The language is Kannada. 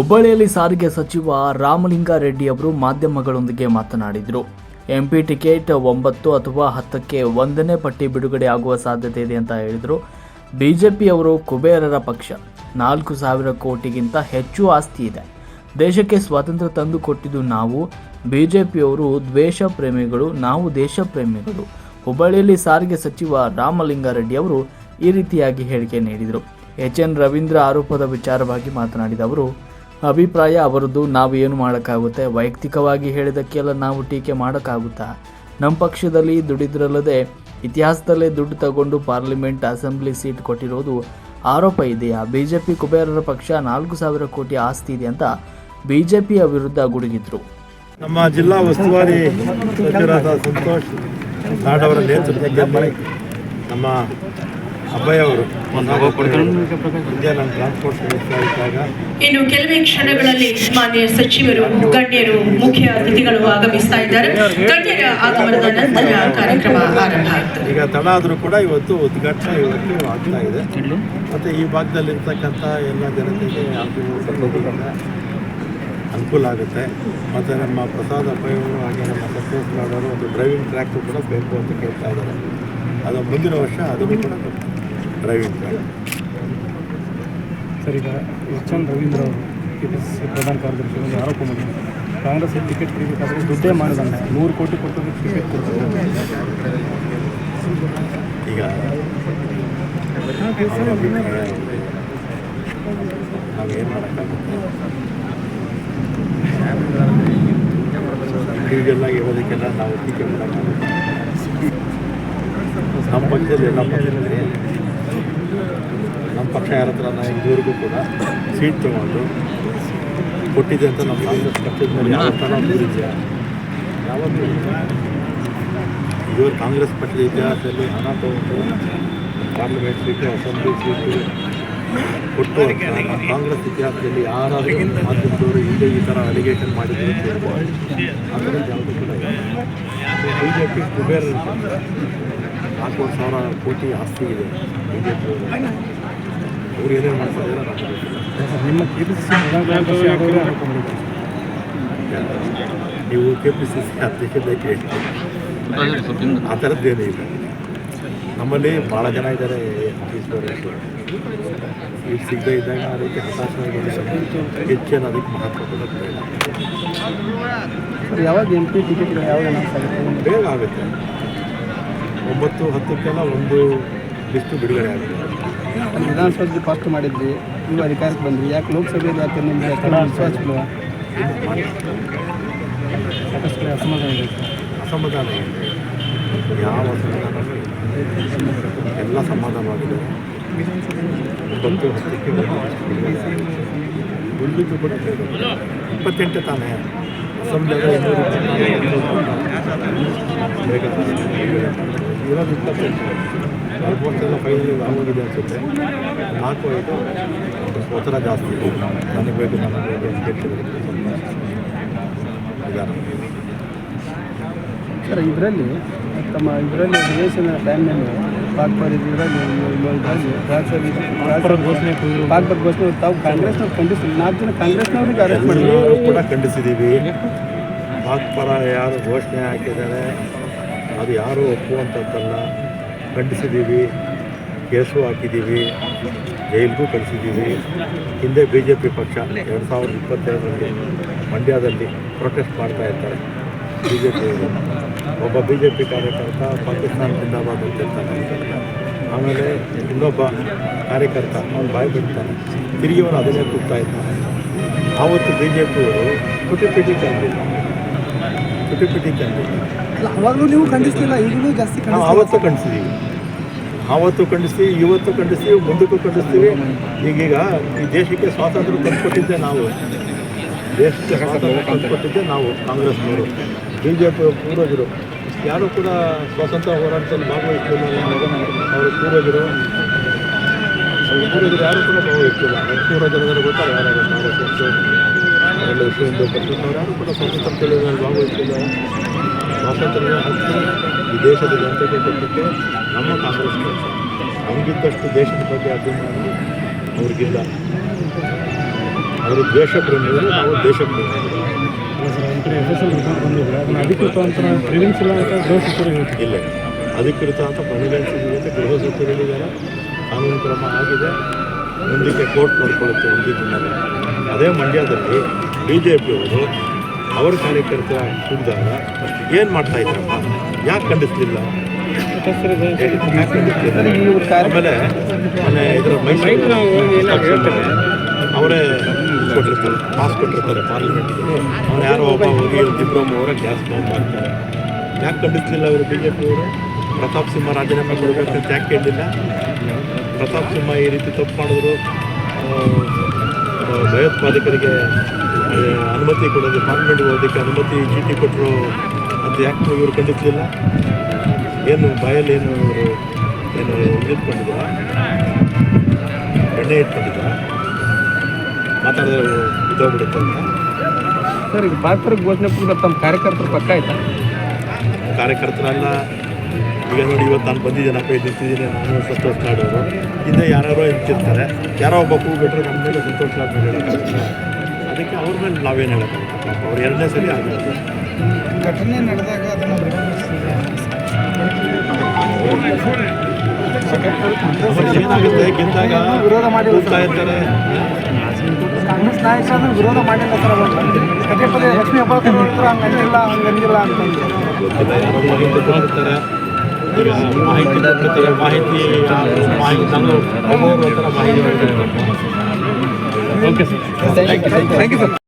ಹುಬ್ಬಳ್ಳಿಯಲ್ಲಿ ಸಾರಿಗೆ ಸಚಿವ ರಾಮಲಿಂಗಾರೆಡ್ಡಿ ಅವರು ಮಾಧ್ಯಮಗಳೊಂದಿಗೆ ಮಾತನಾಡಿದರು. ಎಂಪಿ ಟಿಕೆಟ್ ಒಂಬತ್ತು ಅಥವಾ ಹತ್ತಕ್ಕೆ ಒಂದನೇ ಪಟ್ಟಿ ಬಿಡುಗಡೆ ಆಗುವ ಸಾಧ್ಯತೆ ಇದೆ ಅಂತ ಹೇಳಿದರು. ಬಿಜೆಪಿಯವರು ಕುಬೇರರ ಪಕ್ಷ. ನಾಲ್ಕು ಸಾವಿರ ಕೋಟಿಗಿಂತ ಹೆಚ್ಚು ಆಸ್ತಿ ಇದೆ. ದೇಶಕ್ಕೆ ಸ್ವಾತಂತ್ರ್ಯ ತಂದು ಕೊಟ್ಟಿದ್ದು ನಾವು. ಬಿಜೆಪಿಯವರು ದ್ವೇಷ ಪ್ರೇಮಿಗಳು, ನಾವು ದೇಶ ಪ್ರೇಮಿಗಳು. ಹುಬ್ಬಳ್ಳಿಯಲ್ಲಿ ಸಾರಿಗೆ ಸಚಿವ ರಾಮಲಿಂಗಾರೆಡ್ಡಿ ಅವರು ಈ ರೀತಿಯಾಗಿ ಹೇಳಿಕೆ ನೀಡಿದರು. ಎಚ್ ಎನ್ ರವೀಂದ್ರ ಆರೋಪದ ವಿಚಾರವಾಗಿ ಮಾತನಾಡಿದ ಅವರು ಅಭಿಪ್ರಾಯ ಅವರದ್ದು, ನಾವು ಏನು ಮಾಡೋಕ್ಕಾಗುತ್ತೆ? ವೈಯಕ್ತಿಕವಾಗಿ ಹೇಳಿದಕ್ಕೆಲ್ಲ ನಾವು ಟೀಕೆ ಮಾಡೋಕ್ಕಾಗುತ್ತಾ? ನಮ್ಮ ಪಕ್ಷದಲ್ಲಿ ದುಡಿದ್ರಲ್ಲದೆ ಇತಿಹಾಸದಲ್ಲೇ ದುಡ್ಡು ತಗೊಂಡು ಪಾರ್ಲಿಮೆಂಟ್ ಅಸೆಂಬ್ಲಿ ಸೀಟ್ ಕೊಟ್ಟಿರೋದು ಆರೋಪ ಇದೆಯಾ? ಬಿಜೆಪಿ ಕುಬೇರರ ಪಕ್ಷ ನಾಲ್ಕು ಸಾವಿರ ಕೋಟಿ ಆಸ್ತಿ ಇದೆ ಅಂತ ಬಿಜೆಪಿಯ ವಿರುದ್ಧ ಗುಡುಗಿದ್ರು. ನಮ್ಮ ಜಿಲ್ಲಾ ಉಸ್ತುವಾರಿ ಸಚಿವರಾದ ಸಂತೋಷ್ ನಾಡವರ ನೇತೃತ್ವದಲ್ಲಿ ನಮ್ಮ ಅವರು. ಇನ್ನು ಕೆಲವೇ ಕ್ಷಣಗಳಲ್ಲಿ ಮಾನ್ಯ ಸಚಿವರು ಗಣ್ಯರು ಮುಖ್ಯ ಅತಿಥಿಗಳು ಆಗಮಿಸ್ತಾ ಇದ್ದಾರೆ. ಗಣ್ಯರ ಆಗಮನದ ನಂತರ ಕಾರ್ಯಕ್ರಮ ಆರಂಭ ಆಗ್ತದೆ ಈಗ ತಡ ಆದರೂ ಕೂಡ ಇವತ್ತು ಉದ್ಘಾಟನೆ ಇವತ್ತು ಆಗ್ತಾ ಇದೆ. ಮತ್ತು ಈ ಭಾಗದಲ್ಲಿರ್ತಕ್ಕಂಥ ಎಲ್ಲ ಜನತೆಗೆ ಅನುಕೂಲ ಆಗುತ್ತೆ. ಮತ್ತು ನಮ್ಮ ಪ್ರಸಾದ ಅಭಯವರು ಹಾಗೆ ನಮ್ಮ ಸಂತೋಷ್ ಮಾಡೋರು ಒಂದು ಡ್ರೈವಿಂಗ್ ಟ್ರ್ಯಾಕ್ ಕೂಡ ಬೇಕು ಅಂತ ಕೇಳ್ತಾ ಇದ್ದಾರೆ. ಅದು ಮುಂದಿನ ವರ್ಷ ಅದನ್ನು ಕೂಡ ಡ್ರೈವಿಂಗ್ ಸರ್ ಈಗ ಎಚ್ ಎನ್ ರವೀಂದ್ರ ಅವರು ಕೆ ಪಿ ಸಿ ಪ್ರಧಾನ ಕಾರ್ಯದರ್ಶಿ ಒಂದು ಆರೋಪ ಮಾಡಿದ್ದಾರೆ ಕಾಂಗ್ರೆಸ್ ಟಿಕೆಟ್ ತೆಗಿಬೇಕಾದ್ರೆ ದುಡ್ಡೇ ಮಾಡಿದಂತೆ. ನೂರು ಕೋಟಿ ಕೊಟ್ಟು ಟಿಕೆಟ್ ಕೊಡ್ತಾರೆ. ಈಗ ಇರೋದಕ್ಕೆಲ್ಲ ನಾವೇನು ಮಾಡೋಕ್ಕಾಗುತ್ತೆ? ಆಗಿ ನಾವು ಟೀಕೆ ಮಾಡೋಕ್ಕಾಗುತ್ತೆ. ನಮ್ಮ ಪಕ್ಷದಲ್ಲಿ ನಮ್ಮ ಪಕ್ಷದಲ್ಲಿ. ನಮ್ಮ ಪಕ್ಷ ಯಾರ ಹತ್ರ ನಾವು ಇದುವರೆಗೂ ಕೂಡ ಸೀಟ್ ತೊಗೊಂಡು ಕೊಟ್ಟಿದೆ ಅಂತ ನಮ್ಮ ಕಾಂಗ್ರೆಸ್ ಪಕ್ಷದ ಮೇಲೆ ಯಾವ ಥರ ದೂರಿದೆಯಾ ಯಾವತ್ತೂ. ಇದುವರೆಗೆ ಕಾಂಗ್ರೆಸ್ ಪಕ್ಷದ ಇತಿಹಾಸದಲ್ಲಿ ಹಣ ತಗೊಂಡು ಪಾರ್ಲಿಮೆಂಟ್ ಸೀಟು ಅಸೆಂಬ್ಲಿ ಸೀಟು ಕೊಟ್ಟು ಕಾಂಗ್ರೆಸ್ ಇತಿಹಾಸದಲ್ಲಿ ಯಾರಾದರೂ ಮಾಧ್ಯಮದವರು ಹಿಂದೆ ಈ ಥರ ಅಲಿಗೇಷನ್ ಮಾಡಿದ್ರು. ಆ ಥರದ್ದು ಯಾವುದೂ ಕೂಡ ಬಿ ಜೆ ಪಿ ಕುಬೇರ ನಾಲ್ಕೂವರೆ ಸಾವಿರ ಕೋಟಿ ಆಸ್ತಿ ಇದೆ ಬಿ ಜೆ ಪಿ ಅವ್ರು ಏನೇನು ಮಾಡ್ತಿದ್ದಾರೆ ನಮಗೆ ನಿಮ್ಮ ಕೆ ಪಿ ಸಿ ನೀವು ಕೆ ಪಿ ಸಿ ಸಿ ಅಧ್ಯಕ್ಷತೆ ಕೇಳಿ ಆ ಥರದ್ದೇನೂ ಇಲ್ಲ. ನಮ್ಮಲ್ಲಿ ಭಾಳ ಜನ ಇದ್ದಾರೆ ಸಿಗದೆ ಇದ್ದಾಗ ಅದಕ್ಕೆ ಹತಾಶವಾಗಿ ಹೆಚ್ಚೇನು ಅದಕ್ಕೆ ಮಹತ್ವ ಕೊಡುತ್ತೆ ಯಾವಾಗ ಎಂ ಪಿ ಟಿಕೆಟ್ ಯಾವಾಗ ಬೇಗ ಆಗುತ್ತೆ. ಒಂಬತ್ತು ಹತ್ತಕ್ಕೆಲ್ಲ ಒಂದು ಲಿಸ್ಟು ಬಿಡುಗಡೆ ಆಗಿದೆ. ವಿಧಾನಸಭೆಗೆ ಫಸ್ಟ್ ಮಾಡಿದ್ವಿ ನೀವು ಅಧಿಕಾರಕ್ಕೆ ಬಂದ್ರಿ ಯಾಕೆ ಲೋಕಸಭೆಯಲ್ಲಿ ಯಾಕೆ ನಿಮಗೆ ವಿಶ್ವಾಸ ಸಾಕಷ್ಟು ಅಸಮಾಧಾನ ಇದೆ. ಅಸಮಾಧಾನ ಇದೆ. ಯಾವ ಅಸಮಾಧಾನವೂ ಎಲ್ಲ ಸಮಾಧಾನವಾಗಿದೆ. ಬಂದು ಹತ್ತಕ್ಕೆ ಉಳಿದಿದ್ದು ಕೂಡ. ಇಪ್ಪತ್ತೆಂಟು ತಾನೇ. ಅಸೆಂಬ್ಲಿಯಾಗ ಇರೋದು ಇಪ್ಪತ್ತೆಂಟು. ಆಲ್ಮೋಸ್ಟ್ ವರ್ಷದ ಫೈನಲ್ ಆಗೋಗಿದೆ ಅನಿಸುತ್ತೆ ನಾಲ್ಕು ಐದು ಒತ್ತಡ ಜಾಸ್ತಿ ನನಗೆ ಬೇಕು ನನಗೆ ಸರ್ ಇದರಲ್ಲಿ ತಮ್ಮ ಇದರಲ್ಲಿ ಅಧಿವೇಶನ ಟೈಮ್ನಲ್ಲಿ ಪಾಕ್ಪರ್ ಇದರಲ್ಲಿ ಘೋಷಣೆ ಪಾಕ್ಪರ್ ಘೋಷಣೆ ತಾವು ಕಾಂಗ್ರೆಸ್ನವ್ರು ಖಂಡಿಸಿಲ್ಲ ನಾಲ್ಕು ಜನ ಕಾಂಗ್ರೆಸ್ನವ್ರಿಗೆ ಅರೆಸ್ಟ್ ಮಾಡಿದ್ರು. ಕೂಡ ಖಂಡಿಸಿದ್ದೀವಿ ಪಾಕ್ ಪರ ಯಾರು ಘೋಷಣೆ ಹಾಕಿದ್ದಾರೆ ಅದು ಯಾರೂ ಒಪ್ಪುವಂಥದ್ದಲ್ಲ. ಖಂಡಿಸಿದ್ದೀವಿ ಕೇಸು ಹಾಕಿದ್ದೀವಿ ಜೈಲಿಗೂ ಕಳಿಸಿದ್ದೀವಿ. ಹಿಂದೆ ಬಿ ಜೆ ಪಿ ಪಕ್ಷ ಎರಡು ಸಾವಿರದ ಇಪ್ಪತ್ತೆರಡರಲ್ಲಿ ಮಂಡ್ಯದಲ್ಲಿ ಪ್ರೊಟೆಸ್ಟ್ ಮಾಡ್ತಾ ಇರ್ತಾರೆ ಬಿ ಜೆ ಪಿ ಒಬ್ಬ ಬಿ ಜೆ ಪಿ ಕಾರ್ಯಕರ್ತ ಪಾಕಿಸ್ತಾನ ಜಿಂದಾಬಾದ್ ಅಂತಿರ್ತಾನೆ ಆಮೇಲೆ ಇನ್ನೊಬ್ಬ ಕಾರ್ಯಕರ್ತ ಅವನು ಬಾಯಿ ಬಿಡ್ತಾನೆ. ತಿರುಗಿ ಅವನು ಅದನ್ನೇ ಕೂಗ್ತಾ ಇರ್ತಾನೆ. ಆವತ್ತು ಬಿ ಜೆ ಪಿಯವರು ಕುಟಿಪಿಟಿ ತಂದಿಲ್ಲ. ಕುಟಿಪಿಟಿ ತಂದಿಲ್ಲ. ಅವಾಗಲೂ ನೀವು ಖಂಡಿಸಲಿಲ್ಲ ಈಗಲೂ ಜಾಸ್ತಿ ನಾವು ಆವತ್ತು ಖಂಡಿಸಿದ್ದೀವಿ ಆವತ್ತು ಖಂಡಿಸ್ತೀವಿ, ಇವತ್ತು ಖಂಡಿಸ್ತೀವಿ, ಮುಂದಕ್ಕೂ ಖಂಡಿಸ್ತೀವಿ. ಈಗೀಗ ಈ ದೇಶಕ್ಕೆ ಸ್ವಾತಂತ್ರ್ಯ ತಂದುಕೊಟ್ಟಿದ್ದೆ ನಾವು. ದೇಶಕ್ಕೆ ಸ್ವಾತಂತ್ರ್ಯ ತಂದುಕೊಟ್ಟಿದ್ದೆ ನಾವು ಕಾಂಗ್ರೆಸ್ನವರು. ಬಿ ಜೆ ಪಿ ಪೂರ್ವಜರು. ಯಾರೂ ಕೂಡ ಸ್ವಾತಂತ್ರ್ಯ ಹೋರಾಟದಲ್ಲಿ ಭಾಗವಹಿಸ್ತಿಲ್ಲ ಅವರು ಪೂರ್ವಜರು. ಪೂರ್ವಜರು ಯಾರೂ ಕೂಡ ಭಾಗವಹಿಸಲಿಲ್ಲ. ಪೂರ್ವಜರು ಗೊತ್ತಾರೆ ಯಾರು ಕಾಂಗ್ರೆಸ್ ಅವರು ಯಾರು ಕೂಡ ಸ್ವಾತಂತ್ರ್ಯ ಭಾಗವಹಿಸ್ತಿಲ್ಲ ಸ್ವಾತಂತ್ರ್ಯ ಹಕ್ಕು ಈ ದೇಶದ ಜನತೆಗೆ ಕೊಟ್ಟಿದ್ದೆ ನಮ್ಮ ಕಾಂಗ್ರೆಸ್ ಪಕ್ಷ. ನಮಗಿದ್ದಷ್ಟು ದೇಶದ ಬಗ್ಗೆ ಅಭಿಮಾನ ಅವ್ರಿಗಿಲ್ಲ. ಅವರು ದೇಶ ಪ್ರೇಮಿಗಳು ನಾವು ದೇಶ ಪ್ರೇಮಿಗಳು ಅಧಿಕೃತ ಅಂತ ಇಲ್ಲ ಅಧಿಕೃತ ಅಂತ ಅಂತ ಗೃಹ ಸಚಿವರು ಹೇಳಿದ್ದಾರೆ. ಕಾನೂನು ಕ್ರಮ ಆಗಿದೆ. ಮುಂದಕ್ಕೆ ಕೋರ್ಟ್ ನೋಡ್ಕೊಳ್ಳುತ್ತೆ ಒಂದು ದಿನದಲ್ಲಿ ಅದೇ ಮಂಡ್ಯದಲ್ಲಿ ಬಿ ಜೆ ಪಿಯವರು ಅವರ ಕಾರ್ಯಕರ್ತರ ಕುಡಿದಾಗ ಏನು ಮಾಡ್ತಾ ಇದ್ರಪ್ಪ? ಯಾಕೆ ಖಂಡಿಸ್ಲಿಲ್ಲ? ಆಮೇಲೆ ಮನೆ ಇದರ ಅವರೇ ಕೊಟ್ಟಿರ್ತಾರೆ ಪಾಸ್ ಕೊಟ್ಟಿರ್ತಾರೆ ಪಾರ್ಲಿಮೆಂಟ್ ಅವ್ನು ಯಾರೋ ಒಬ್ಬ ಹೋಗಿ ಇಬ್ಬರು ಅವರ ಗ್ಯಾಸ್ ಬಾಂಬ್ ಮಾಡ್ತಾರೆ. ಯಾಕೆ ಖಂಡಿಸ್ಲಿಲ್ಲ ಅವರು ಬಿ ಜೆ ಪಿಯವರು ಪ್ರತಾಪ್ ಸಿಂಹ ರಾಜೀನಾಮೆ ಕೊಡಬೇಕಂತ ಯಾಕೆ ಕೇಳಲಿಲ್ಲ? ಪ್ರತಾಪ್ ಸಿಂಹ ಈ ರೀತಿ ತಪ್ಪು ಮಾಡಿದ್ರು. ಭಯೋತ್ಪಾದಕರಿಗೆ ಅನುಮತಿ ಕೊಡೋದು ಪಾರ್ಲಿಮೆಂಟ್ಗೆ ಹೋಗೋದಕ್ಕೆ ಅನುಮತಿ ಚೀಟಿ ಕೊಟ್ಟರು ಅಂತ ಯಾಕೆ ಇವರು ಖಂಡಿಸಲಿಲ್ಲ ಏನು ಬಾಯಲ್ಲಿ ಏನು ಅವರು ಏನು ಇದಿಟ್ಕೊಂಡಿದ್ರ ಎಣ್ಣೆ ಇಟ್ಕೊಂಡಿದ್ರ? ಮಾತಾಡಿದ್ರೆ ಇದಾಗ್ಬಿಡುತ್ತೆ ಅಂತ. ಸರ್ ಈಗ ಪಾತ್ರ ಘೋಷಣೆ ಕೂಡ ತಮ್ಮ ಕಾರ್ಯಕರ್ತರು ಪಕ್ಕ ಆಯ್ತಾ? ಕಾರ್ಯಕರ್ತರೆಲ್ಲ. ಈಗ ನೋಡಿ ಇವತ್ತು ನಾನು ಬಂದಿದ್ದೇನಪ್ಪ ಇಲ್ಲಿ ನಿಂತಿದ್ದೀನಿ ನಾನು ಸಂತೋಷ್ ಹಿಂದೆ ಯಾರ್ಯಾರೋ ಹೆಚ್ಚಿರ್ತಾರೆ ಯಾರೋ ಒಬ್ಬ ಹೂ ಬಿಟ್ಟರೆ ನಮ್ಮ ಮೇಲೆ ಸಂತೋಷ್ ಮೇಲೆ ಅದಕ್ಕೆ ಅವ್ರ ಮೇಲೆ ನಾವೇನು ಹೇಳೋಕ್ಕಾಗುತ್ತೆ ಅವ್ರು ಎರಡನೇ ಸರಿ ಆಗಿರೋದು ಘಟನೆ ನಡೆದಾಗ ಏನಾಗುತ್ತೆ? ಗೆದ್ದಾಗ ವಿರೋಧ ಮಾಡಿ ಹೋಗ್ತಾ ಇರ್ತಾರೆ. ಕಾಂಗ್ರೆಸ್ ನಾಯಕರು ವಿರೋಧ ಮಾಡಿಲ್ಲ ಸರ್ ಅವರು. ಪದೇ ಪದೇ ಲಕ್ಷ್ಮೀ ಹಂಗಂಗಿಲ್ಲ ಹಂಗಂಗಿಲ್ಲ ಮಾಹಿತಿ ಕೊಟ್ಟಿರ್ತಾರೆ ಈಗ ಮಾಹಿತಿ ಕೊಟ್ಟಿರ್ತಾರೆ ಮಾಹಿತಿ ಮಾಹಿತಿ ಮಾಹಿತಿ okay sir thank you sir